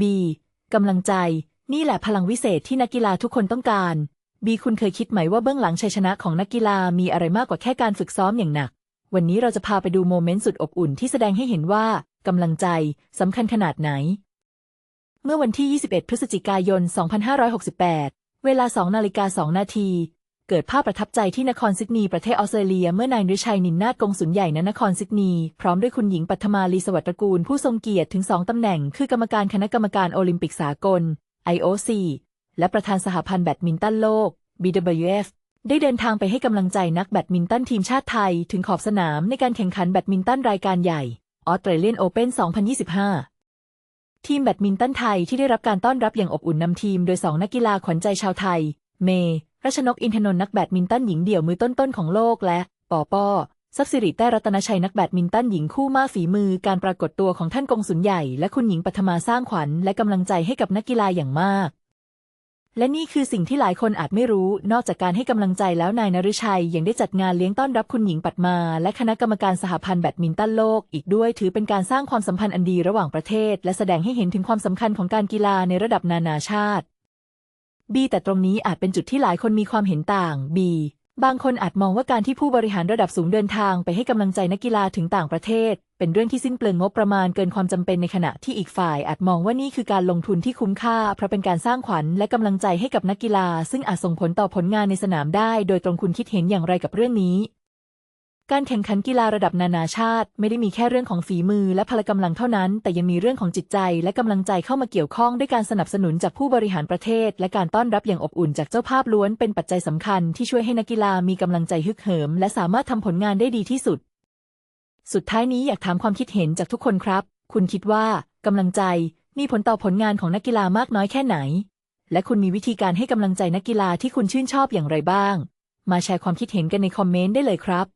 B กำลังใจ นี่แหละพลังวิเศษที่นักกีฬาทุกคนต้องการ B คุณเคยคิดไหมว่าเบื้องหลังชัยชนะของนักกีฬามีอะไรมากกว่าแค่การฝึกซ้อมอย่างหนัก วันนี้เราจะพาไปดูโมเมนต์สุดอบอุ่นที่แสดงให้เห็นว่ากำลังใจสำคัญขนาดไหน เมื่อวันที่ 21 พฤศจิกายน 2568 เวลา 2 นาฬิกา 2 นาที เกิดภาพประทับใจที่นครซิดนีย์ประเทศออสเตรเลีย เมื่อนายนฤชัยนินนาถกงสุลใหญ่ณนครซิดนีย์พร้อมด้วยคุณหญิงปัทมาลีสวัสดิ์ตระกูลผู้ทรงเกียรติถึง2ตำแหน่ง คือกรรมการคณะกรรมการโอลิมปิกสากล IOC และประธานสหพันธ์แบดมินตันโลก BWF ได้เดินทางไปให้กำลังใจนักแบดมินตันทีมชาติไทย ถึงขอบสนามในการแข่งขันแบดมินตันรายการใหญ่ออสเตรเลียนโอเพ่น2025 ทีมแบดมินตันไทยที่ได้รับการต้อนรับอย่างอบอุ่นนำทีม โดยสองนักกีฬาขวัญใจชาวไทย เมย์ รัชนกอินทนนท์นักแบดมินตันหญิงเดี่ยวมือต้นๆของโลกและปอปอซับสิริแต้รัตนชัยนักแบดมินตันหญิงคู่มากฝีมือการปรากฏตัวของท่านกงสุลใหญ่และคุณหญิงปัทมาสร้างขวัญและกำลังใจให้กับนักกีฬาอย่างมาก และนี่คือสิ่งที่หลายคนอาจไม่รู้ นอกจากการให้กำลังใจแล้วนายนฤชัยยังได้จัดงานเลี้ยงต้อนรับคุณหญิงปัตมาและคณะกรรมการสหพันธ์แบดมินตันโลกอีกด้วยถือเป็นการสร้างความสัมพันธ์อันดีระหว่างประเทศ และแสดงให้เห็นถึงความสำคัญของการกีฬาในระดับนานาชาติ B แต่ตรงนี้อาจเป็นจุดที่หลายคนมีความเห็นต่าง B บางคนอาจมองว่าการที่ผู้บริหารระดับสูงเดินทางไปให้กำลังใจนักกีฬาถึงต่างประเทศ เป็นเรื่องที่สิ้นเปลืองงบประมาณเกินความจำเป็นในขณะที่อีกฝ่าย อาจมองว่านี่คือการลงทุนที่คุ้มค่า เพราะเป็นการสร้างขวัญและกำลังใจให้กับนักกีฬา ซึ่งอาจส่งผลต่อผลงานในสนามได้ โดยตรงคุณคิดเห็นอย่างไรกับเรื่องนี้ การแข่งขันกีฬาระดับนานาชาติ ไม่ได้มีแค่เรื่องของฝีมือและพละกำลังเท่านั้น แต่ยังมีเรื่องของจิตใจและกำลังใจเข้ามาเกี่ยวข้องด้วยการสนับสนุนจากผู้บริหารประเทศ และการต้อนรับอย่างอบอุ่นจากเจ้าภาพล้วนเป็นปัจจัยสำคัญที่ช่วยให้นักกีฬามีกำลังใจฮึกเหิม และสามารถทำผลงานได้ดีที่สุด สุดท้ายนี้อยากถามความคิดเห็นจากทุกคนครับ คุณคิดว่ากำลังใจมีผลต่อผลงานของนักกีฬามากน้อยแค่ไหน และคุณมีวิธีการให้กำลังใจนักกีฬาที่คุณชื่นชอบอย่างไรบ้าง มาแชร์ความคิดเห็นกันในคอมเมนต์ได้เลยครับ